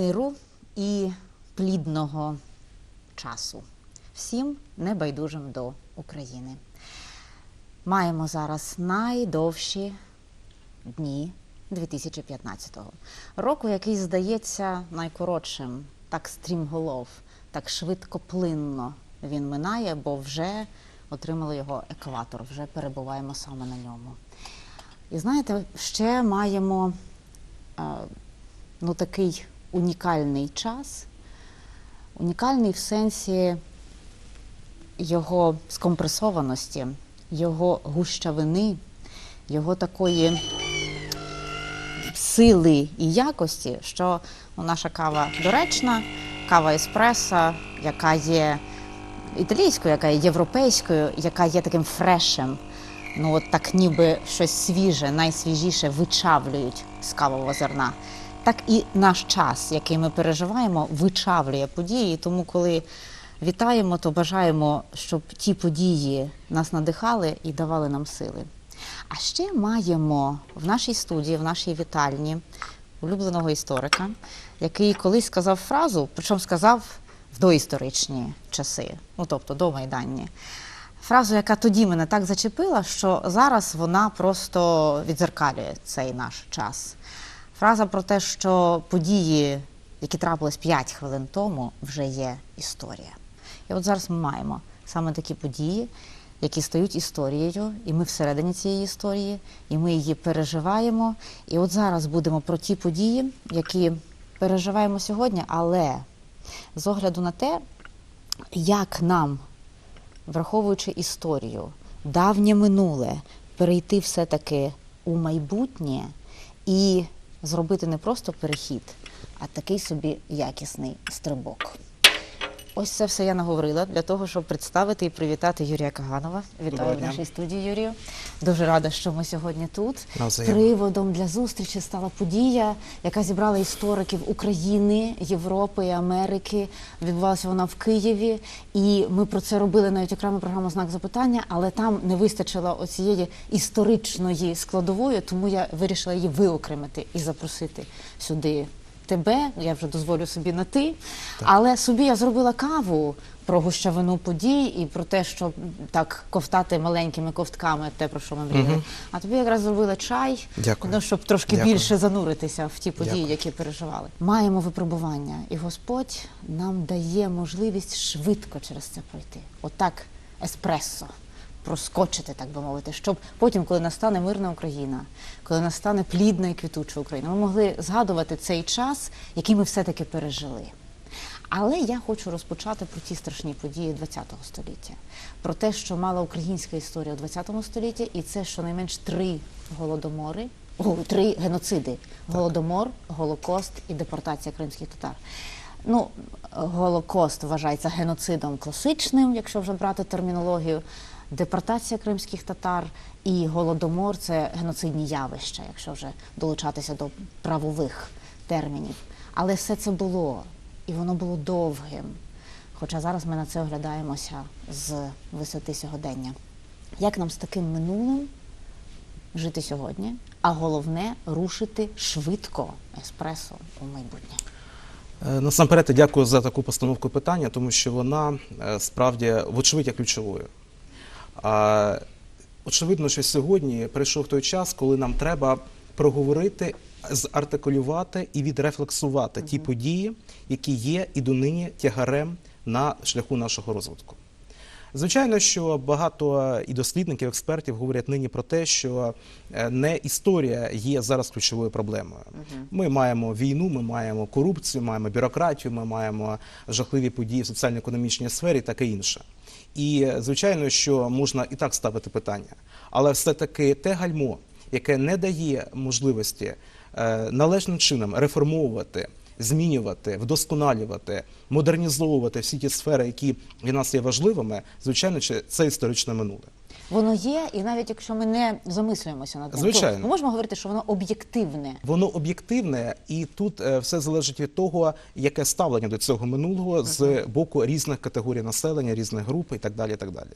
миру і плідного часу всім небайдужим до України. Маємо зараз найдовші дні 2015-го. Року, який здається найкоротшим, так стрімголов, так швидкоплинно він минає, бо вже отримали його екватор, вже перебуваємо саме на ньому. І знаєте, ще маємо е, ну, такий унікальний час, унікальний в сенсі його скомпресованості, його гущавини, його такої сили і якості, що ну, наша кава доречна, кава еспресо, яка є італійською, яка є європейською, яка є таким фрешем. Ну, от так ніби щось свіже, найсвіжіше вичавлюють з кавового зерна. Так і наш час, який ми переживаємо, вичавлює події. Тому, коли вітаємо, то бажаємо, щоб ті події нас надихали і давали нам сили. А ще маємо в нашій студії, в нашій вітальні улюбленого історика, який колись сказав фразу, причому сказав в доісторичні часи, ну тобто до майданні. Фразу, яка тоді мене так зачепила, що зараз вона просто відзеркалює цей наш час. Фраза про те, що події, які трапились 5 хвилин тому, вже є історія. І от зараз ми маємо саме такі події, які стають історією, і ми всередині цієї історії, і ми її переживаємо. І от зараз будемо про ті події, які переживаємо сьогодні, але з огляду на те, як нам, враховуючи історію, давнє минуле, перейти все-таки у майбутнє і зробити не просто перехід, а такий собі якісний стрибок. Ось це все я наговорила для того, щоб представити і привітати Юрія Каганова. Вітаю в нашій студії, Юрію. Дуже рада, що ми сьогодні тут. Приводом для зустрічі стала подія, яка зібрала істориків України, Європи і Америки. Відбувалася вона в Києві, і ми про це робили навіть окрему програму знак запитання, але там не вистачило оцієї історичної складової, тому я вирішила її виокремити і запросити сюди. Тебе, я вже дозволю собі на ти, але собі я зробила каву про гущавину подій і про те, що так ковтати маленькими ковтками, те про що ми мріяли. А тобі якраз зробила чай, Дякую. ну, щоб трошки Дякую. більше зануритися в ті події, Дякую. які переживали. Маємо випробування, і Господь нам дає можливість швидко через це пройти. Отак еспресо. Проскочити, так би мовити, щоб потім, коли настане мирна Україна, коли настане плідна і квітуча Україна, ми могли згадувати цей час, який ми все-таки пережили. Але я хочу розпочати про ті страшні події ХХ століття, про те, що мала українська історія у ХХ столітті, і це щонайменш три голодомори, о, три геноциди: голодомор, голокост і депортація кримських татар. Ну, голокост вважається геноцидом класичним, якщо вже брати термінологію. Депортація кримських татар і голодомор це геноцидні явища, якщо вже долучатися до правових термінів. Але все це було, і воно було довгим. Хоча зараз ми на це оглядаємося з висоти сьогодення. Як нам з таким минулим жити сьогодні, а головне рушити швидко еспресо у майбутнє? Е, Насамперед, дякую за таку постановку питання, тому що вона е, справді вочевидь ключовою. Очевидно, що сьогодні прийшов той час, коли нам треба проговорити, зартикулювати і відрефлексувати ті події, які є і донині тягарем на шляху нашого розвитку. Звичайно, що багато і дослідників, експертів говорять нині про те, що е, не історія є зараз ключовою проблемою. Ми маємо війну, ми маємо корупцію, маємо бюрократію, ми маємо жахливі події в соціально-економічній сфері, і таке інше. І звичайно, що можна і так ставити питання, але все таки те гальмо, яке не дає можливості е, належним чином реформовувати змінювати, вдосконалювати, модернізовувати всі ті сфери, які для нас є важливими, звичайно, це історичне минуле. Воно є, і навіть якщо ми не замислюємося над ним, Звичайно. то ми можемо говорити, що воно об'єктивне. Воно об'єктивне, і тут е, все залежить від того, яке ставлення до цього минулого з боку різних категорій населення, різних груп і так далі. І так далі.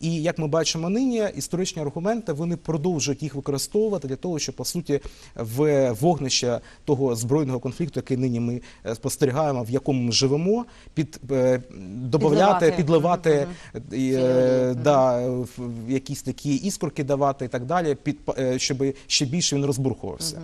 І як ми бачимо нині, історичні аргументи вони продовжують їх використовувати для того, щоб по суті в вогнище того збройного конфлікту, який нині ми е, спостерігаємо, в якому ми живемо, під е, додавати, Підливати. і, е, да, якісь такі іскорки давати і так далі, під, щоб ще більше він розбурхувався.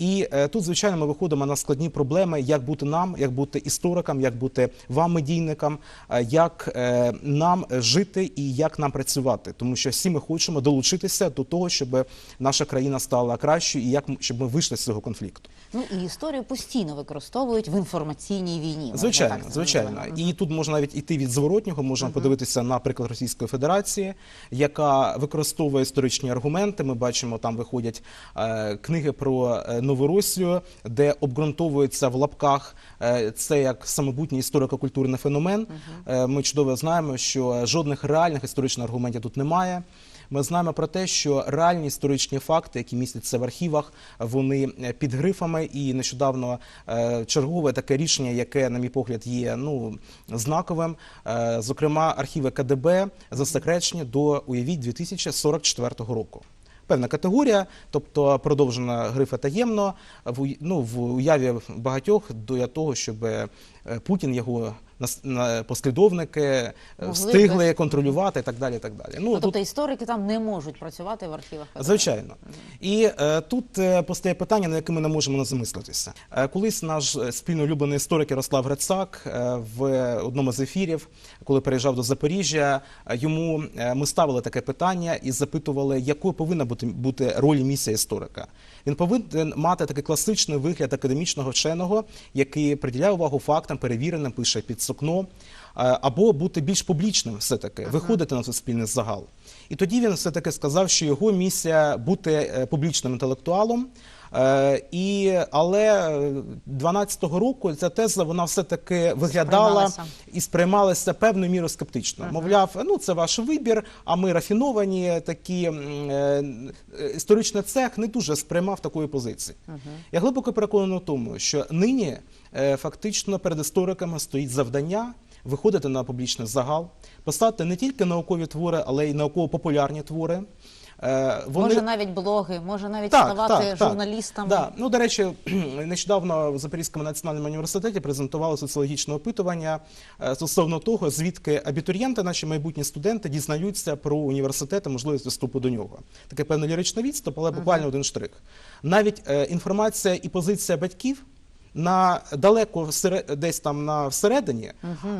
І е, тут, звичайно, ми виходимо на складні проблеми, як бути нам, як бути історикам, як бути вам, медійникам, е, як е, нам жити і як нам працювати. Тому що всі ми хочемо долучитися до того, щоб наша країна стала кращою і як щоб ми вийшли з цього конфлікту. Ну і історію постійно використовують в інформаційній війні. Звичайно, так звичайно. І тут можна навіть іти від зворотнього, можна подивитися на приклад Російської Федерації, яка використовує історичні аргументи. Ми бачимо, там виходять е, книги про Новоросію, де обґрунтовується в лапках е, це як самобутній історико-культурний феномен. Е, ми чудово знаємо, що жодних реальних історичних аргументів тут немає. Ми знаємо про те, що реальні історичні факти, які містяться в архівах, вони е, під грифами. І нещодавно чергове таке рішення, яке, на мій погляд, є ну знаковим. Зокрема, архіви КДБ засекречені до уявіть 2044 року. Певна категорія, тобто продовжена грифа таємно. В ну, в уяві багатьох до того, щоб е, Путін його послідовники е, Могли встигли без- контролювати і так далі. І так далі. Ну, тут- тобто історики там не можуть працювати в архівах. КДБ. Звичайно. І е, тут е, постає питання, на яке ми не можемо не замислитися. Е, колись наш е, спільно улюблений історик Ярослав Грицак е, в одному з ефірів, коли переїжджав до Запоріжжя, йому е, ми ставили таке питання і запитували, якою повинна бути, бути роль і місія історика. Він повинен мати такий класичний вигляд академічного вченого, який приділяє увагу фактам, перевіреним, пише під сукно, е, або бути більш публічним, все таки виходити на суспільний загал. І тоді він все таки сказав, що його місія бути е, публічним інтелектуалом. Е, і, але 12-го року ця теза вона все таки виглядала Сприймалася. і сприймалася певною мірою скептично. Мовляв, ну це ваш вибір, а ми рафіновані такі е, е, історичний цех не дуже сприймав такої позиції. Я глибоко переконаний в тому, що нині е, фактично перед істориками стоїть завдання. Виходити на публічний загал, писати не тільки наукові твори, але й науково-популярні твори. Е, Може навіть блоги, може навіть Так, ставати так, так. журналістами. Да. Ну, до речі, нещодавно в Запорізькому національному університеті презентували соціологічне опитування е, стосовно того, звідки абітурієнти, наші майбутні студенти, дізнаються про університет і можливість вступу до нього. Таке певне ліричний відступ, але буквально один штрих. Навіть е, інформація і позиція батьків. На далеко десь там на всередині,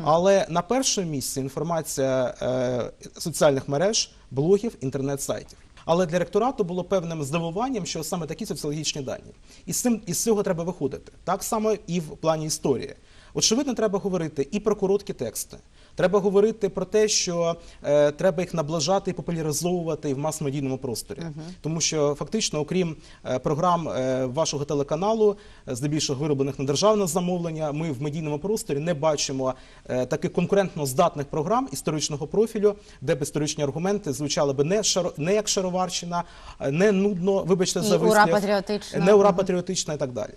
але на першому місці інформація е, соціальних мереж, блогів, інтернет-сайтів. Але для ректорату було певним здивуванням, що саме такі соціологічні дані. І з цим із цього треба виходити. Так само і в плані історії. Очевидно, треба говорити і про короткі тексти. Треба говорити про те, що е, треба їх наближати і популяризовувати в мас-медійному просторі. Тому що фактично, окрім е, програм е, вашого телеканалу, е, здебільшого вироблених на державне замовлення, ми в медійному просторі не бачимо е, таких конкурентно здатних програм історичного профілю, де б історичні аргументи звучали би не шаро, не як шароварщина, е, не нудно, вибачте за вислів, не ура патріотична і так далі.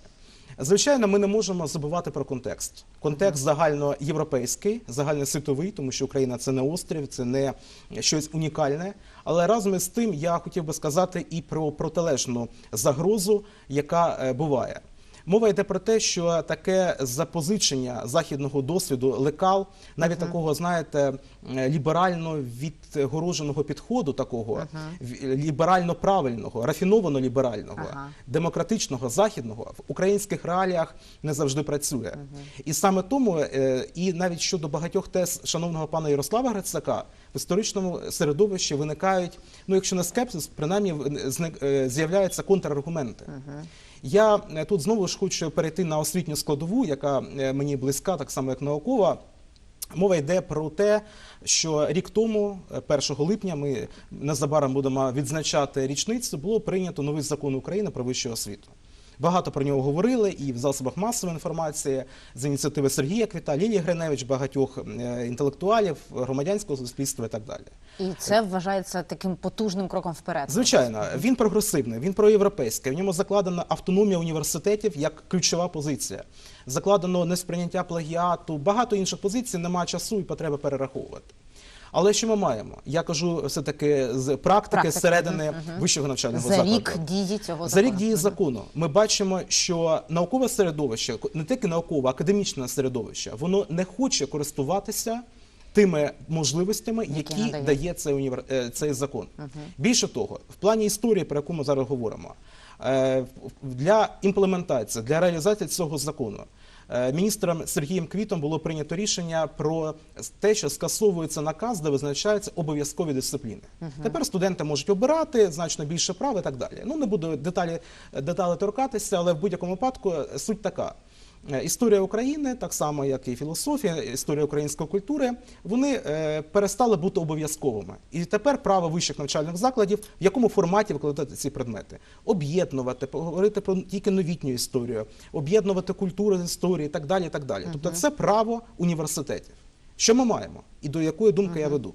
Звичайно, ми не можемо забувати про контекст. Контекст загальноєвропейський, загальносвітовий, тому що Україна це не острів, це не щось унікальне. Але разом із тим я хотів би сказати і про протилежну загрозу, яка е, буває. Мова йде про те, що таке запозичення західного досвіду лекал, навіть такого, знаєте, ліберально відгороженого підходу, такого в- ліберально правильного, рафіновано ліберального, Ага. демократичного західного в українських реаліях не завжди працює. І саме тому, е, і навіть щодо багатьох тез шановного пана Ярослава Грицака, в історичному середовищі виникають, ну якщо не скепсис, принаймні е, з'являються контраргументи. Я е, тут знову ж хочу перейти на освітню складову, яка е, мені близька, так само як наукова. Мова йде про те, що рік тому, е, 1 липня, ми незабаром будемо відзначати річницю, було прийнято новий закон України про вищу освіту. Багато про нього говорили і в засобах масової інформації з ініціативи Сергія Квіта, Лілії Гриневич, багатьох е, інтелектуалів, громадянського суспільства і так далі. І це вважається таким потужним кроком вперед. Звичайно, він прогресивний, він проєвропейський. В ньому закладена автономія університетів як ключова позиція. Закладено несприйняття плагіату, багато інших позицій, немає часу і потреби перераховувати. Але що ми маємо? Я кажу все-таки з практики мгм, мгм. вищого навчального За закладу. рік дії цього За рік дії закону ми бачимо, що наукове середовище, не тільки наукове, академічне середовище, воно не хоче користуватися тими можливостями, Які які дає цей, універ... е, цей закон. Більше того, в плані історії, про яку ми зараз говоримо, е, для імплементації, для реалізації цього закону. Е, Міністром Сергієм Квітом було прийнято рішення про те, що скасовується наказ, де визначаються обов'язкові дисципліни. Тепер студенти можуть обирати значно більше прав і так далі. Ну не буду деталі деталі торкатися, але в будь-якому випадку суть така. Е, Історія України, так само як і філософія, історія української культури, вони е, перестали бути обов'язковими. І тепер право вищих навчальних закладів, в якому форматі викладати ці предмети, об'єднувати, поговорити про тільки новітню історію, об'єднувати культуру з історії, і так далі. І так далі. Тобто, це право університетів. Що ми маємо, і до якої думки я веду?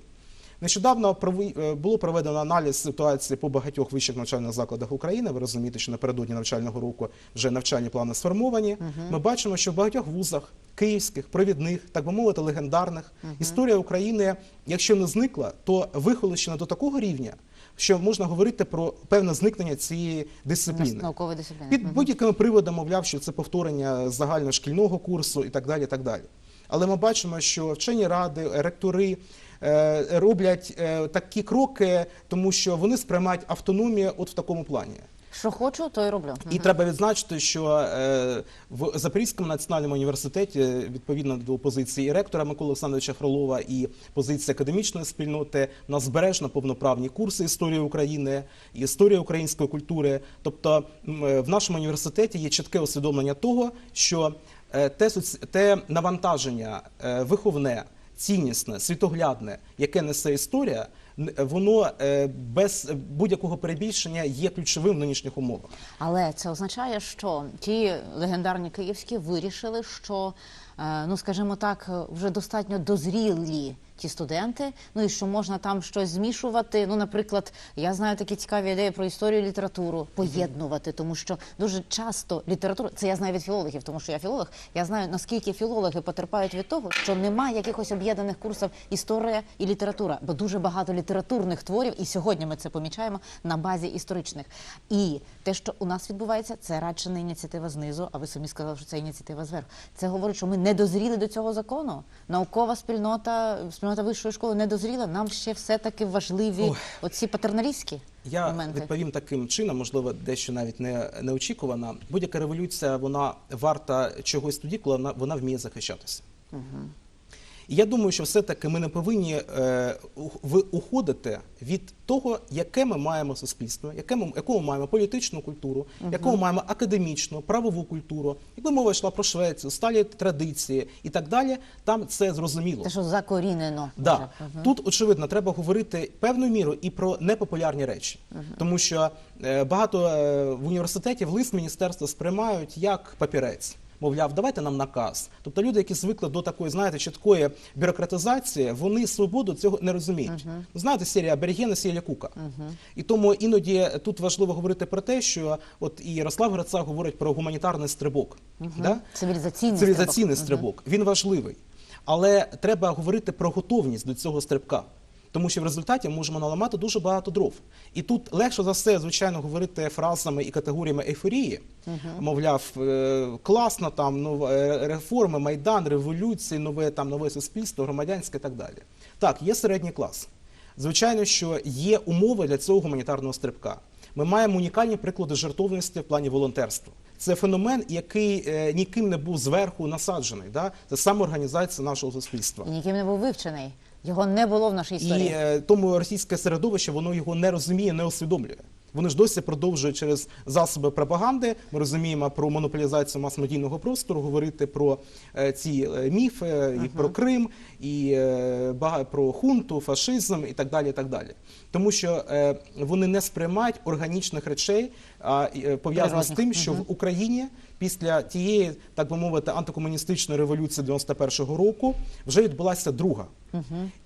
Нещодавно е, було проведено аналіз ситуації по багатьох вищих навчальних закладах України. Ви розумієте, що напередодні навчального року вже навчальні плани сформовані. Ми бачимо, що в багатьох вузах київських, провідних, так би мовити, легендарних історія України, якщо не зникла, то вихолощена до такого рівня, що можна говорити про певне зникнення цієї дисципліни. Наукової дисципліни. Під будь-якими приводами, мовляв, що це повторення загальношкільного курсу і так далі. І так далі. Але ми бачимо, що вчені ради, ректори е, роблять е, такі кроки, тому що вони сприймають автономію от в такому плані. Що хочу, то й роблю. І треба відзначити, що е, в Запорізькому національному університеті, відповідно до позиції ректора Миколи Олександровича Фролова і позиції академічної спільноти, у нас збережено повноправні курси історії України, і історія української культури. Тобто в нашому університеті є чітке усвідомлення того, що те, соці- те навантаження е, виховне, ціннісне, світоглядне, яке несе історія, воно е, без будь-якого перебільшення є ключовим в нинішніх умовах. Але це означає, що ті легендарні київські вирішили, що е, ну скажімо так, е, вже достатньо дозрілі ті студенти. Ну і що можна там щось змішувати. Ну, наприклад, я знаю такі цікаві ідеї про історію і літературу поєднувати, тому що дуже часто література, це я знаю від філологів, тому що я філолог. Я знаю наскільки філологи потерпають від того, що немає якихось об'єднаних курсів історія і література, бо дуже багато літературних творів, і сьогодні ми це помічаємо на базі історичних. І те, що у нас відбувається, це радше не ініціатива знизу. А ви самі сказали, що це ініціатива зверху. Це говорить, що ми не дозріли до цього закону. Наукова спільнота, спільнота вищої школи не дозріла. Нам ще все таки важливі Ой. оці патерналістські Я моменти. відповім таким чином, можливо, дещо навіть не неочікувана. Будь-яка революція вона варта чогось тоді, коли вона, вона вміє захищатися. І я думаю, що все-таки ми не повинні е, уходити від того, яке ми маємо суспільство, яке ми, ми маємо політичну культуру, яку ми маємо академічну, правову культуру. Якби мова йшла про Швецію, сталі традиції і так далі, там це зрозуміло. Те, що закорінено. Да. Мгм. Тут, очевидно, треба говорити певною мірою і про непопулярні речі, тому що е, багато е, в університеті в лист міністерства сприймають як папірець. Мовляв, давайте нам наказ. Тобто люди, які звикли до такої, знаєте, чіткої бюрократизації, вони свободу цього не розуміють. Знаєте, серія Аберігена, Сіля Кука. І тому іноді тут важливо говорити про те, що от і Ярослав Грацак говорить про гуманітарний стрибок. Да? Цивілізаційний, цивілізаційний стрибок. стрибок. Він важливий. Але треба говорити про готовність до цього стрибка. Тому що в результаті ми можемо наламати дуже багато дров. І тут легше за все, звичайно, говорити фразами і категоріями ейфорії. Мовляв, е, класно там ну, е, реформи, майдан, революції, нове там нове суспільство, громадянське і так далі. Так, є середній клас. Звичайно, що є умови для цього гуманітарного стрибка. Ми маємо унікальні приклади жертовності в плані волонтерства. Це феномен, який е, ніким не був зверху насаджений. Да? Це самоорганізація нашого суспільства. Ніким не був вивчений. Його не було в нашій І е, тому російське середовище воно його не розуміє, не усвідомлює. Вони ж досі продовжують через засоби пропаганди. Ми розуміємо про монополізацію мас-медійного простору, говорити про е, ці е, міфи, і про Крим, і е, про хунту, фашизм і так далі. І так далі. Тому що е, вони не сприймають органічних речей, а е, пов'язано з тим, що в Україні після тієї, так би мовити, антикомуністичної революції 91-го року вже відбулася друга.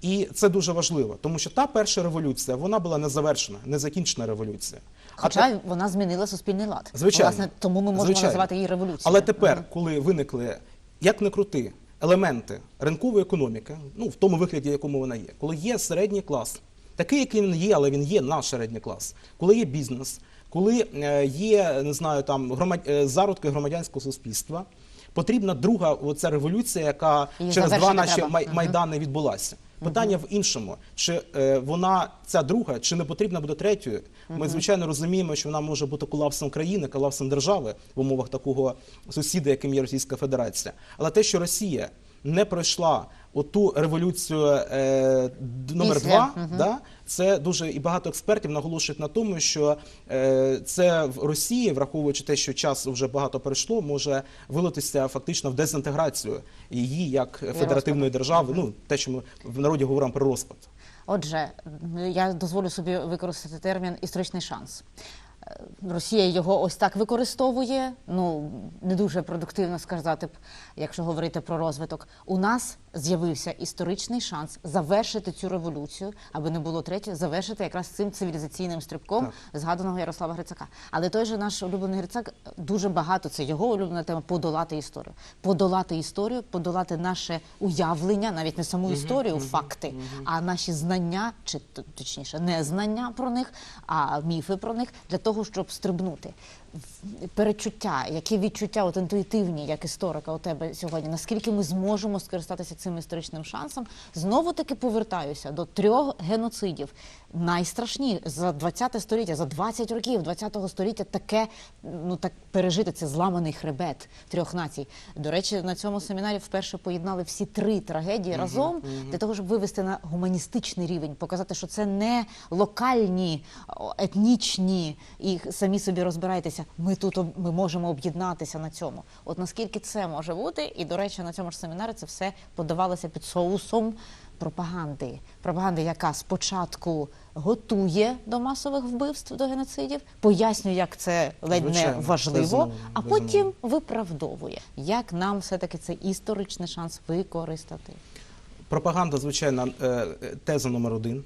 І це дуже важливо, тому що та перша революція вона була незавершена, незакінчена революція. А Хоча вона змінила суспільний лад. Звичайно. Власне, тому ми можемо Звичайно. називати її революцією. Але тепер, коли виникли, як не крути, елементи ринкової економіки, ну в тому вигляді, якому вона є, коли є середній клас, такий, який він є, але він є наш середній клас, коли є бізнес, коли е, є не знаю там громад... е, зародки громадянського суспільства. Потрібна друга оця революція, яка Її через два наші треба. май... Мгм. майдани відбулася. Питання в іншому: чи е, вона ця друга, чи не потрібна буде третьою? Ми звичайно розуміємо, що вона може бути колапсом країни, колапсом держави в умовах такого сусіда, яким є Російська Федерація. Але те, що Росія не пройшла оту революцію е, номер Після, два, мгм. да, це дуже і багато експертів наголошують на тому, що е, це в Росії, враховуючи те, що час вже багато пройшло, може вилитися фактично в дезінтеграцію її як федеративної держави. Ну те, що ми в народі говоримо про розпад. Отже, я дозволю собі використати термін історичний шанс. Е, Росія його ось так використовує. Ну не дуже продуктивно сказати б, якщо говорити про розвиток. У нас з'явився історичний шанс завершити цю революцію, аби не було третє, завершити якраз цим цивілізаційним стрибком згаданого Ярослава Грицака. Але той же наш улюблений Грицак дуже багато. Це його улюблена тема подолати історію, подолати історію, подолати наше уявлення, навіть не саму історію, факти, а наші знання, чи точніше, не знання про них, а міфи про них для того, щоб стрибнути. Перечуття, які відчуття, от інтуїтивні, як історика у тебе сьогодні, наскільки ми зможемо скористатися цим історичним шансом? Знову таки повертаюся до трьох геноцидів. Найстрашні за 20 століття, за 20 років 20 століття таке ну так пережити це зламаний хребет трьох націй. До речі, на цьому семінарі вперше поєднали всі три трагедії разом для того, щоб вивести на гуманістичний рівень, показати, що це не локальні, етнічні і самі собі розбирайтеся. Ми тут ми можемо об'єднатися на цьому. От наскільки це може бути, і до речі, на цьому ж семінарі це все подавалося під соусом пропаганди. Пропаганди, яка спочатку готує до масових вбивств, до геноцидів, пояснює, як це ледь не важливо, безумовно, а безумовно. потім виправдовує, як нам все-таки цей історичний шанс використати. Пропаганда, звичайно, е, теза номер один.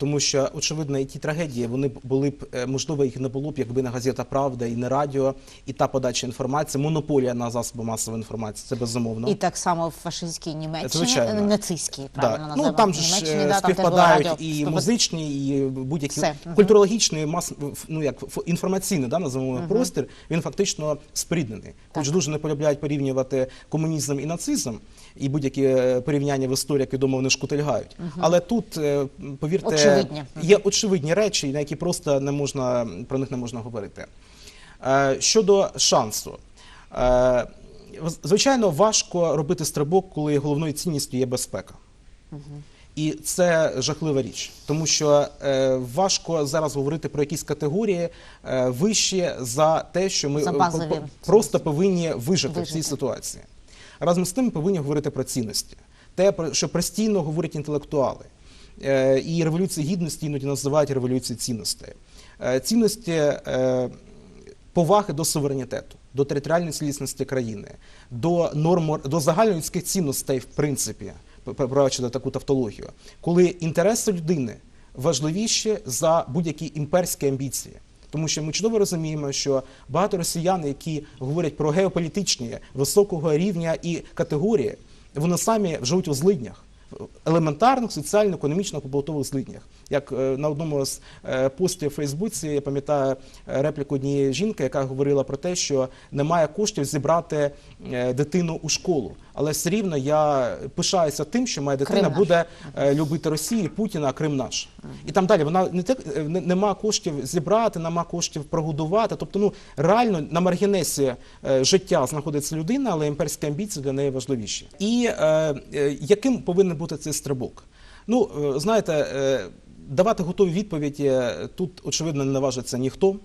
Тому що, очевидно, і ті трагедії вони були б е, можливо, їх не було б, якби не газета Правда і не радіо, і та подача інформації, монополія на засоби масової інформації. Це безумовно. І так само в фашистській Німеччині, Звичайно. е, нацистській, правильно Да. називаємо. Ну там ж е, да, там співпадають радіо. і музичні, і будь-які. Мгм. мас, ну як інформаційний да, називаємо простір. Він фактично споріднений. Хоч дуже не полюбляють порівнювати комунізм і нацизм, і будь-які е, порівняння в історії, як відомо, вони шкутильгають. Але тут е, повірте, Очевидні. є очевидні речі, на які просто не можна про них не можна говорити. Е, Щодо шансу. Звичайно, важко робити стрибок, коли головною цінністю є безпека. І це жахлива річ, тому що е, важко зараз говорити про якісь категорії е, вищі за те, що ми просто повинні вижити, в цій ситуації. Разом з тим ми повинні говорити про цінності, те, що постійно говорять інтелектуали. Е, і революції гідності іноді називають революцією цінностей. Е, цінності е, поваги до суверенітету, до територіальної цілісності країни, до норм, до загальнолюдських цінностей, в принципі, прибираючи таку тавтологію, коли інтереси людини важливіші за будь-які імперські амбіції. Тому що ми чудово розуміємо, що багато росіян, які говорять про геополітичні високого рівня і категорії, вони самі живуть у злиднях елементарних соціально-економічно побутових злиднях. Як е, на одному з е, постів у Фейсбуці я пам'ятаю репліку однієї жінки, яка говорила про те, що немає коштів зібрати е, дитину у школу. Але все рівно я пишаюся тим, що моя дитина Крим буде е, любити Росію, Путіна, Крим наш. І там далі вона не так е, не- нема коштів зібрати, нема коштів прогодувати. Тобто, ну реально на маргінесі е, життя знаходиться людина, але імперські амбіції для неї важливіші. І е, е, яким повинен бути цей стрибок? Ну, знаєте, давати готові відповіді тут, очевидно, не наважиться ніхто.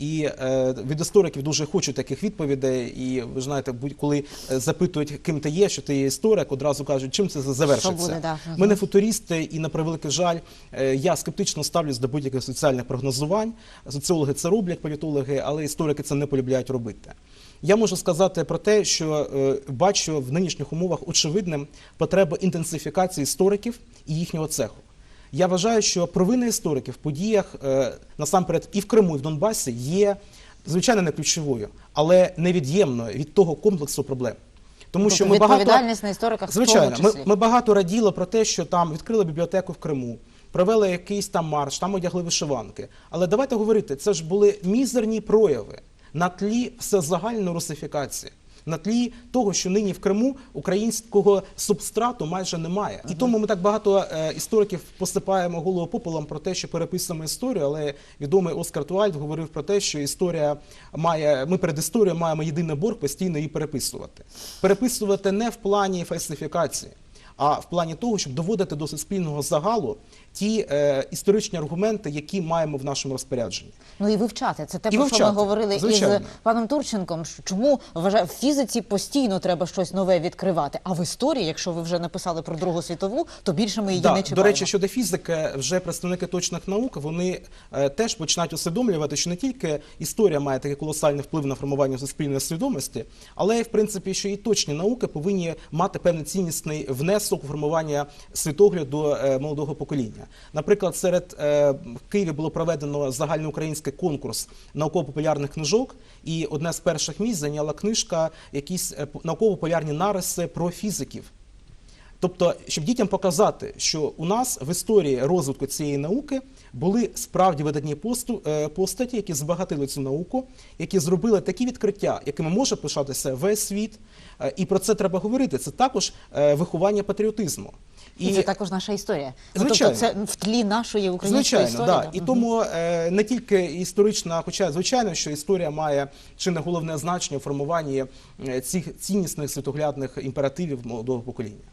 І е, від істориків дуже хочуть таких відповідей. І ви знаєте, будь коли е, запитують, ким ти є, що ти є історик, одразу кажуть, чим це завершиться. Що буде, да. Ми не футуристи, і на превеликий жаль, е, я скептично ставлюсь до будь-яких соціальних прогнозувань. Соціологи це роблять, політологи, але історики це не полюбляють робити. Я можу сказати про те, що е, бачу в нинішніх умовах очевидним потребу інтенсифікації істориків і їхнього цеху. Я вважаю, що провина істориків в подіях е, насамперед і в Криму, і в Донбасі є звичайно не ключовою, але невід'ємною від того комплексу проблем. Тому що ми багато Тобто на істориках в Звичайно, тому ми, числі. ми багато раділи про те, що там відкрили бібліотеку в Криму, провели якийсь там марш, там одягли вишиванки. Але давайте говорити, це ж були мізерні прояви на тлі всезагальної русифікації. На тлі того, що нині в Криму українського субстрату майже немає, і тому ми так багато е, істориків посипаємо голову попелом про те, що переписуємо історію. Але відомий Оскар Туальд говорив про те, що історія має. Ми перед історією маємо єдиний борг постійно її переписувати. Переписувати не в плані фальсифікації, а в плані того, щоб доводити до суспільного загалу ті е, історичні аргументи, які маємо в нашому розпорядженні. Ну і вивчати. Це те, І про що ми говорили звичайно. із паном Турченком. що Чому вважаю, в фізиці постійно треба щось нове відкривати. А в історії, якщо ви вже написали про Другу світову, то більше ми її Да, не чіпаємо. до речі, щодо фізики, вже представники точних наук вони е, теж починають усвідомлювати, що не тільки історія має такий колосальний вплив на формування суспільної свідомості, але в принципі, що і точні науки повинні мати певний ціннісний внесок у формування світогляду е, молодого покоління. Наприклад, серед е, в Києві було проведено загальноукраїнський конкурс науково-популярних книжок, і одне з перших місць зайняла книжка якісь е, науково-популярні нариси про фізиків. Тобто, щоб дітям показати, що у нас в історії розвитку цієї науки були справді видатні е, постаті, які збагатили цю науку, які зробили такі відкриття, якими може пишатися весь світ. Е, І про це треба говорити. Це також виховання патріотизму. І це також наша історія. Ну, Звичайно. тобто це в тлі нашої української Звичайно, історії. да. І тому е, не тільки історична, хоча звичайно, що історія має чи не головне значення у формуванні е, цих ціннісних світоглядних імперативів молодого покоління.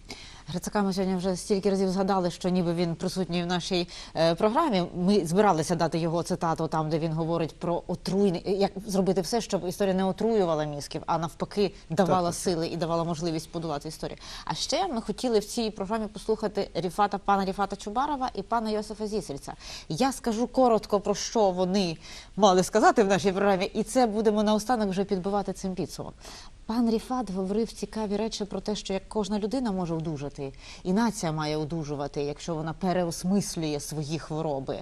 Грицака ми сьогодні вже стільки разів згадали, що ніби він присутній в нашій е, програмі. Ми збиралися дати його цитату там, де він говорить про отруйне, як зробити все, щоб історія не отруювала мізків, а навпаки давала Так, сили і давала можливість подолати історію. А ще ми хотіли в цій програмі послухати Ріфата, пана Ріфата Чубарова і пана Йосифа Зісельця. Я скажу коротко про що вони мали сказати в нашій програмі, і це будемо наостанок вже підбивати цим підсумок. Пан Ріфат говорив цікаві речі про те, що як кожна людина може одужати, і нація має одужувати, якщо вона переосмислює свої хвороби.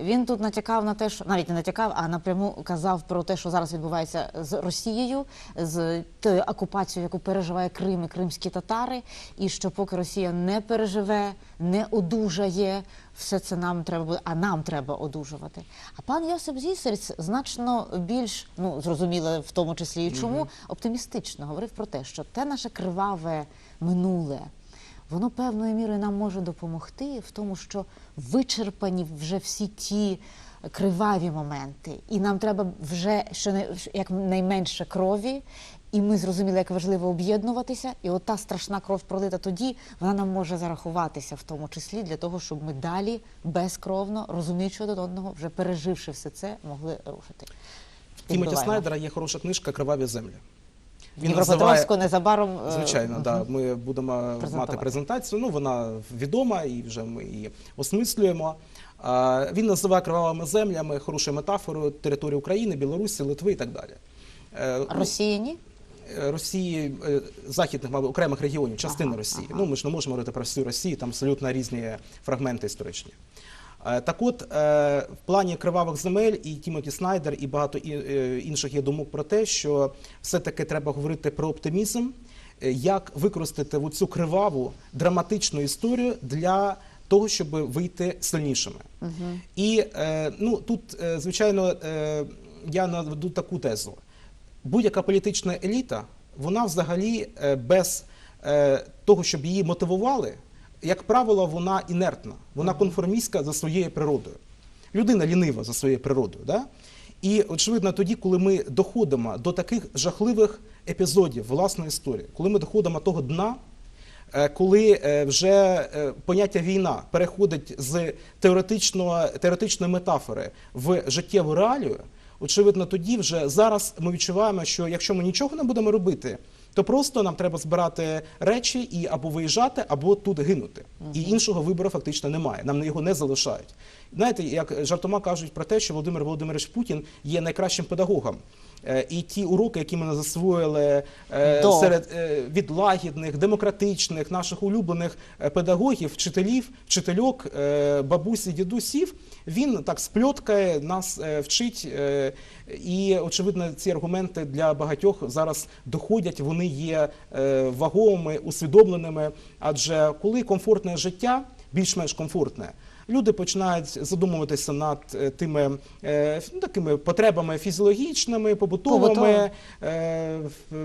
Він тут натякав на те, що навіть не натякав, а напряму казав про те, що зараз відбувається з Росією, з тою окупацією, яку переживає Крим і кримські татари, і що поки Росія не переживе, не одужає, все це нам треба буде, а нам треба одужувати. А пан Йосип Зісельц значно більш ну зрозуміло, в тому числі і чому оптимістично говорив про те, що те наше криваве минуле. Воно певною мірою нам може допомогти в тому, що вичерпані вже всі ті криваві моменти, і нам треба вже що як найменше крові, і ми зрозуміли, як важливо об'єднуватися. І от та страшна кров пролита тоді, вона нам може зарахуватися, в тому числі для того, щоб ми далі безкровно, розуміючи один одного, вже переживши все це, могли рушити. Тімоті. Снайдера є хороша книжка Криваві землі. В Дніпропетровську незабаром е, Звичайно, да. Ми будемо мати презентацію. Ну, вона відома і вже ми її осмислюємо. Він називає кривавими землями хорошою метафорою території України, Білорусі, Литви і так далі. Е, ну, Росії ні? е, Росії, е, західних, мабуть, окремих регіонів, частини Ага, Росії. ага. Ну, ми ж не можемо говорити про всю Росію, там абсолютно різні фрагменти історичні. Так от, в плані кривавих земель і Тімоті Снайдер, і багато інших є думок про те, що все-таки треба говорити про оптимізм, як використати цю криваву драматичну історію для того, щоб вийти сильнішими. І е, ну, тут, е, звичайно, е, я наведу таку тезу. Будь-яка політична еліта, вона взагалі е, без е, того, щоб її мотивували, як правило, вона інертна, вона конформістська за своєю природою. Людина лінива за своєю природою. Да? І очевидно, тоді, коли ми доходимо до таких жахливих епізодів власної історії, коли ми доходимо до того дна, коли е, вже е, поняття війна переходить з теоретичного, теоретичної метафори в життєву реалію, очевидно, тоді вже зараз ми відчуваємо, що якщо ми нічого не будемо робити, то просто нам треба збирати речі і або виїжджати, або тут гинути. І іншого вибору фактично немає. Нам його не залишають. Знаєте, як жартома кажуть про те, що Володимир Володимирович Путін є найкращим педагогом. Е, І ті уроки, які ми засвоїли е, До. серед е, від лагідних, демократичних, наших улюблених педагогів, вчителів, вчительок, бабусі, дідусів, він так спльоткає, нас вчить. І очевидно, ці аргументи для багатьох зараз доходять, вони є вагомими, усвідомленими. Адже коли комфортне життя, більш-менш комфортне. Люди починають задумуватися над е, тими е, ну, такими потребами фізіологічними, побутовими, Побутовими. е,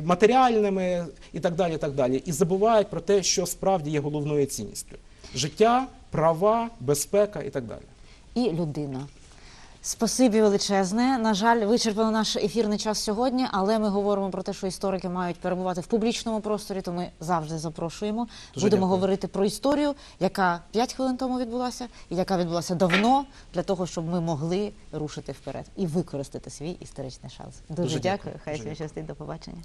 матеріальними і так далі. І так далі. І забувають про те, що справді є головною цінністю: життя, права, безпека і так далі. і людина. Спасибі величезне. На жаль, вичерпано наш ефірний час сьогодні, але ми говоримо про те, що історики мають перебувати в публічному просторі, то ми завжди запрошуємо. Дуже Будемо дякую. говорити про історію, яка 5 хвилин тому відбулася, і яка відбулася давно, для того, щоб ми могли рушити вперед і використати свій історичний шанс. Дуже, Дуже дякую. дякую. Хай щастить. До побачення.